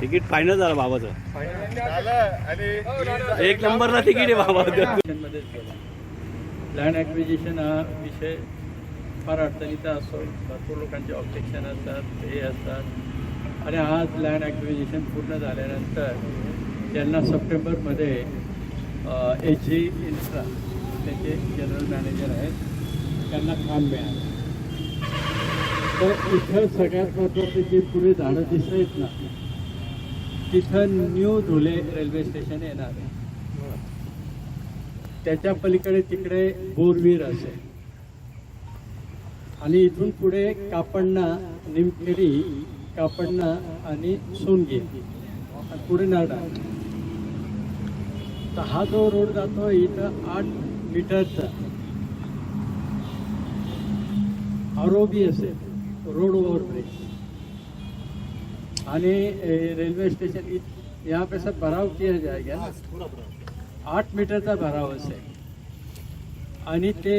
Ticket final झालं बाबाचं. एक नंबरला तिकीट आहे बाबा. लँड ॲक्विजिशन हा विषय फार अडचणीचा असतो. भरपूर लोकांचे ऑब्जेक्शन असतात हे असतात. आणि आज लँड ॲक्विजिशन पूर्ण झाल्यानंतर त्यांना सप्टेंबरमध्ये एच जी इन्फ्रा त्याचे जनरल मॅनेजर आहेत त्यांना काम मिळालं. तर इथं सगळ्यात महत्त्वाचं जे पुढे झाडं दिसत आहेत ना तिथं न्यू धुले रेल्वे स्टेशन येणार आहे. त्याच्या पलीकडे तिकडे बोरवीर असेल. आणि इथून पुढे कापडणा निमखेडी कापडणा आणि सोनगी पुढे नाडा. तर हा जो रोड जातो इथं आठ मीटरचा. आरोबी असेल रोड ओव्हरब्रिज. आणि रेल्वे स्टेशन यहाँ पे सब भराव किया जाएगा? आठ मीटरचा भराव असेल आणि ते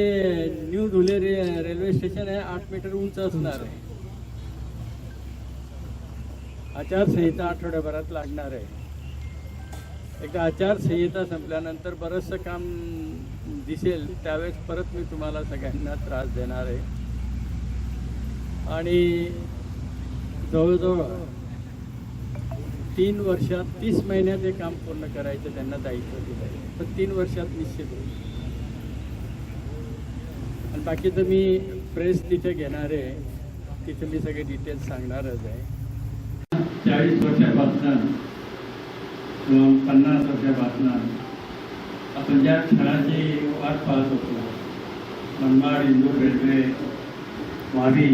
न्यू धुले रे रेल्वे स्टेशन आहे आठ मीटर उंच असणार आहे आचारसंहिता आठवड्याभरात लागणार आहे एकदा आचारसंहिता संपल्यानंतर बरंचसं काम दिसेल त्यावेळेस परत मी तुम्हाला सगळ्यांना त्रास देणार आहे. आणि जवळजवळ तीन वर्षात तीस महिन्यात हे काम पूर्ण करायचं त्यांना दायित्व दिलं. आहे पण तीन वर्षात निश्चित होईल. आणि बाकीचं मी प्रेस तिथे घेणार आहे. तिथे मी सगळे डिटेल्स सांगणारच आहे. चाळीस वर्षापासून किंवा पन्नास वर्षापासून आपण ज्या क्षणाची वाट पाहत होतो मनमाड इंदूर रेल्वे वावी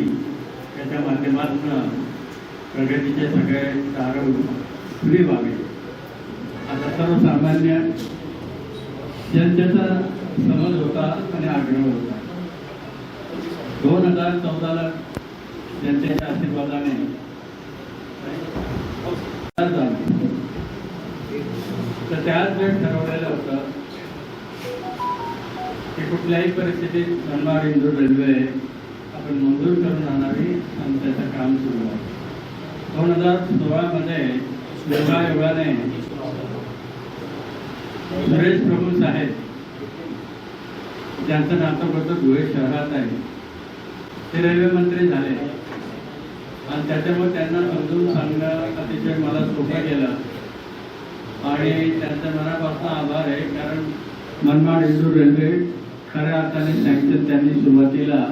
त्याच्या माध्यमातून प्रगतीचे सगळे दार खुली व्हावे. आता सर्वसामान्य जनतेचा समज होता आणि आग्रह होता. दोन हजार चौदाला जनतेच्या आशीर्वादाने तर त्याच वेळ ठरवलेलं होतं की कुठल्याही परिस्थितीत मनमाड इंदूर रेल्वे आपण मंजूर करून आणावी आणि त्याचं काम सुरू आहे. दोन हजार सोळामध्ये योगायोगाने सुरेश प्रभू साहेब ज्यांचं नातं होतं धुळे शहरात आहे ते रेल्वे मंत्री झाले. आणि त्याच्यामुळे त्यांना समजून सांगणं अतिशय मला सोपं गेलं. आणि त्यांचा मनापासून आभार आहे कारण मनमाड इंदूर रेल्वे खऱ्या अर्थाने सँक्शन त्यांनी सुरुवातीला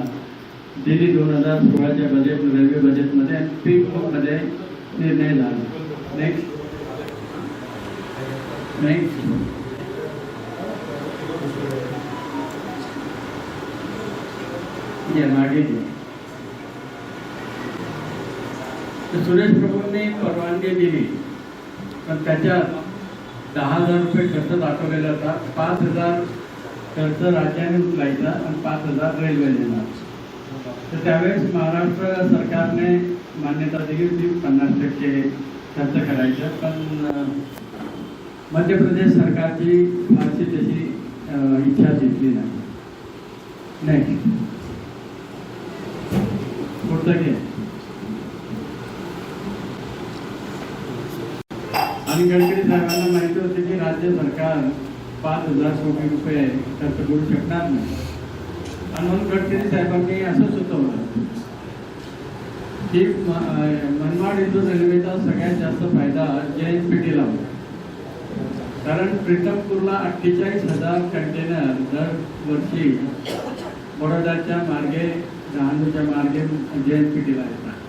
दिली दोन हजार सोळाच्या बजेट रेल्वे बजेटमध्ये आणि पीकमध्ये निर्णय झाला नेक्स्ट नेक्स्ट मागे सुरेश प्रभूंनी परवानगी दिली. पण त्याच्यात दहा हजार रुपये खर्च दाखवलेला होता. पाच हजार खर्च राज्याने उचलायचा आणि पाच हजार रेल्वे देणार तर त्यावेळेस महाराष्ट्र सरकारने मान्यता दिली होती पन्नास टक्के खर्च करायचं. पण मध्य प्रदेश सरकारची फारशी तशी इच्छा दिसली नाही. नेक्स्ट पुढचं घे. आणि गडकरी साहेबांना माहिती होते की राज्य सरकार पाच हजार कोटी रुपये खर्च करू शकणार नाही. आणि म्हणून गडकरी साहेबांनी असं सुचवलं. की मनमाड इंदूर रेल्वेचा सगळ्यात जास्त फायदा जे एन पी टीला होतो. कारण प्रीतमपूरला अठ्ठेचाळीस हजार कंटेनर दरवर्षी बडोद्याच्या मार्गे डहाणूच्या मार्गे जे एन पी टीला येतात.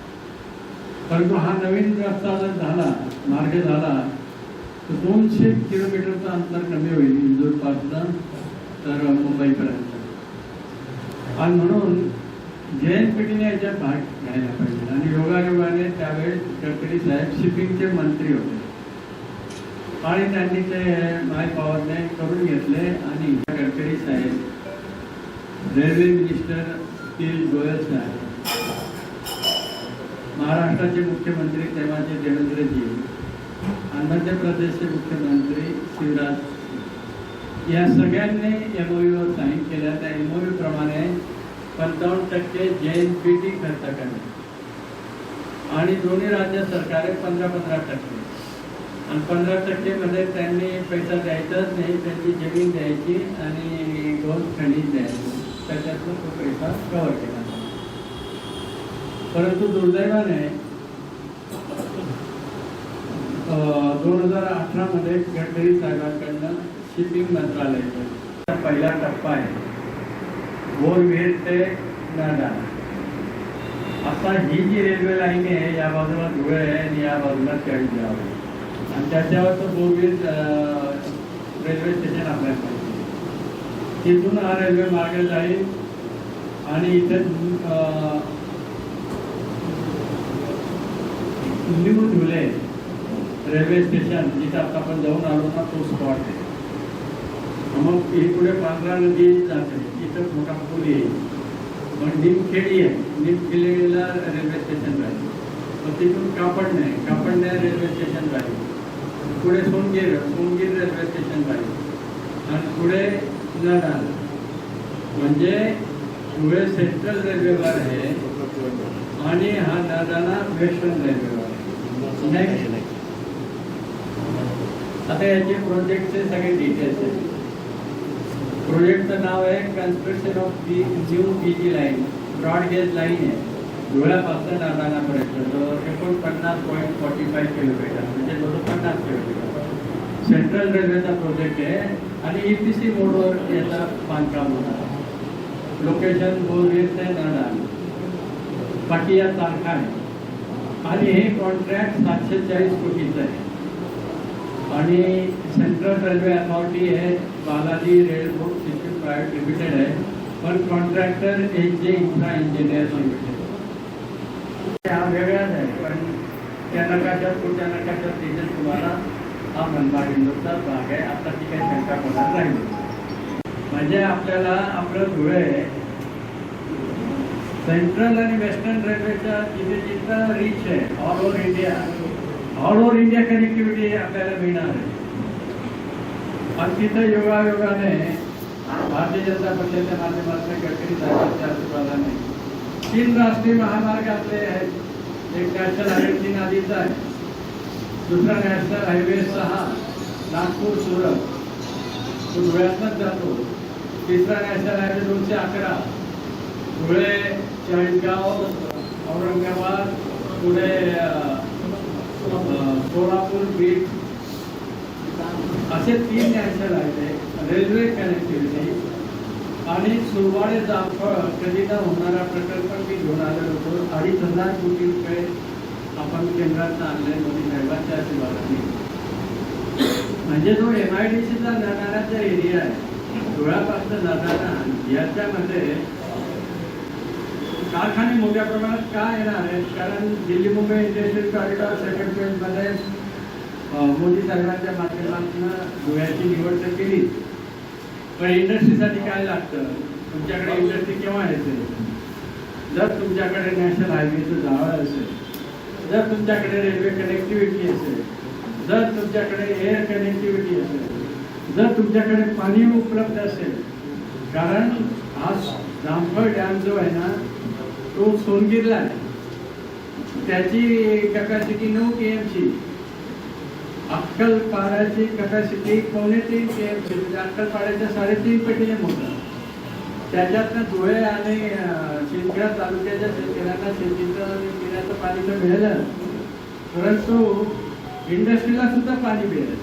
परंतु हा नवीन रस्ता जर झाला मार्ग झाला तर दोनशे किलोमीटरचं अंतर कमी होईल इंदूरपासून तर मुंबईपर्यंत. आणि म्हणून जे एन याच्यात भाग घ्यायला पाहिजे. आणि योगायोगाने त्यावेळेस गडकरी साहेब शिपिंगचे मंत्री होते. आणि त्यांनी ते माय पॉवरने करून घेतले आणि गडकरी साहेब रेल्वे मिनिस्टर पियुष गोयल साहेब. महाराष्ट्राचे मुख्यमंत्री तेव्हाचे देवेंद्रजी आणि मध्य प्रदेशचे मुख्यमंत्री शिवराज या सगळ्यांनी एमओयूवर साईन केल्या. त्या एमओयू प्रमाणे पंचावन्न टक्के जे एन पी टी खर्च करणे आणि दोन्ही राज्य सरकारे पंधरा पंधरा टक्के. आणि पंधरा टक्केमध्ये त्यांनी पैसा द्यायचाच नाही त्यांची जमीन द्यायची आणि दोन खनिज द्यायची. त्याच्यातून तो पैसा कव्हर केला. परंतु दुर्दैवाने दोन हजार अठरामध्ये गडकरी साहेबांकडनं शिपिंग मंत्रालयाचा पहिला टप्पा आहे. बोरविहीर ते नांदा आता ही जी रेल्वे लाईन आहे या बाजूला धुळे आहे आणि या बाजूला चाळीसगाव आहे. आणि त्याच्यावर तो बोरविहीर रेल्वे स्टेशन आपल्याला पाहिजे तिथून हा रेल्वे मार्ग जाईल आणि इथे अं, न्यू धुले रेल्वे स्टेशन जिथे आता आपण जाऊन आलो ना तो स्पॉट आहे. मग ही पुढे पांढरा नदी जाते. इथं मोठा पूल येईल निमखेडी आहे निमखेडीला रेल्वे स्टेशन राहील. मग तिथून कापडणे कापडणे रेल्वे स्टेशन राहील. पुढे सोनगीर सोनगीर रेल्वे स्टेशन राहील. आणि पुढे नडाल म्हणजे धुळे सेंट्रल रेल्वेवर आहे. आणि हा नदाना वेस्टर्न रेल्वेवर आहे. आता याचे प्रोजेक्टचे सगळे डिटेल्स आहेत. प्रोजेक्टचं नाव आहे construction of P new P G line broad gauge line आहे. धुळ्यापासून नांदाणापर्यंत तर एकोणपन्नास पॉईंट फॉर्टी फाईव्ह किलोमीटर म्हणजे जवळ पन्नास किलोमीटर सेंट्रल रेल्वेचा प्रोजेक्ट आहे. आणि ई पी सी मोडवर याचा बांधकाम होणार लोकेशन बोरवीर ते नांदाण बाकी या तारखा आहे आणि हे कॉन्ट्रॅक्ट सातशे चाळीस कोटीचं आहे. आणि सेंट्रल रेल्वे अथॉरिटी आहे Balaji railroad system private limited आहे. पण contractor H J infra engineer limited हा वेगळाच आहे पण त्या नकाशात पुढच्या नकाशात तिथे तुम्हाला हा मनमाड हिंदूचा भाग आहे. आता ती काही शंका होणार नाही. म्हणजे आपल्याला आपलं धुळे सेंट्रल आणि वेस्टर्न रेल्वेच्या जिथे जिथं रिच आहे all over India all over India connectivity आपल्याला मिळणार आहे. आणि तिथं योगायोगाने भारतीय जनता पक्षाच्या माध्यमातून गडकरी साहेबांच्या आशीर्वादाने तीन राष्ट्रीय महामार्ग आपले आहेत. एक नॅशनल हायवे तीन आधीचा आहे. दुसरा नॅशनल हायवे सहा नागपूर सुरत. तो धुळ्यातनंच जातो. तिसरा नॅशनल हायवे दोनशे अकरा. धुळे चाळीसगाव औरंगाबाद पुढे सोलापूर बीड. असे तीन नॅशनल हायवे रेल्वे कनेक्टिव्हिटी आणि सुरवाडे जाफळ कधीचा होणारा प्रकल्प मी घेऊन आलेलो होतो. अडीच हजार कोटी रुपये आपण केंद्रात आणले मोदी साहेबांच्या आशीर्वादाने. म्हणजे जो एम आय डी सीचा जाणारा जो एरिया आहे डोळ्यापासून जाताना याच्यामध्ये कारखाने मोठ्या प्रमाणात का येणार आहेत? कारण Delhi Mumbai industrial corridor second फेजमध्ये मोदी साहेबांच्या माध्यमातून धुळ्याची निवड तर केली. पण इंडस्ट्रीसाठी काय लागतं? तुमच्याकडे इंडस्ट्री केव्हा येते? जर तुमच्याकडे नॅशनल हायवेचं जावळ असेल जर तुमच्याकडे रेल्वे कनेक्टिव्हिटी असेल जर तुमच्याकडे एअर कनेक्टिव्हिटी असेल जर तुमच्याकडे पाणी उपलब्ध असेल कारण आज जामफळ डॅम जो आहे ना तो सोनगीरला आहे त्याची कपॅसिटी नऊ के एमची अक्कलपाड्याची कपॅसिटी पावणे तीन के एमची म्हणजे अक्कलपाड्याच्या साडेतीन पटीने मोठं. त्याच्यातनं धुळे आणि शिंदखेडा तालुक्याच्या शेतकऱ्यांना शेतीचं आणि पिण्याचं पाणी तर मिळालं परंतु इंडस्ट्रीला सुद्धा पाणी मिळेल.